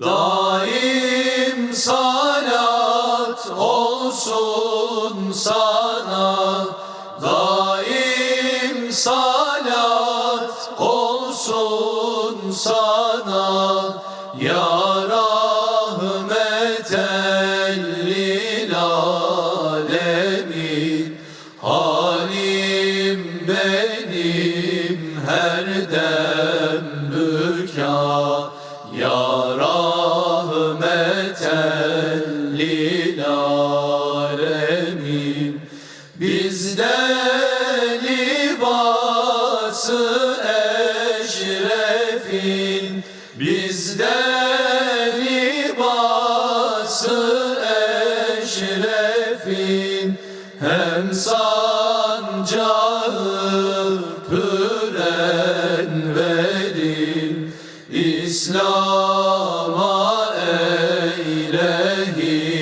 Daim salat olsun sana. Daim salat olsun sana. Ya rahmeten lil alemin. Halim benim her dem büka Ya rahmeten lil alemin Bizde libası eşrefin Bizde libası Hem sancağı püren İslam'a he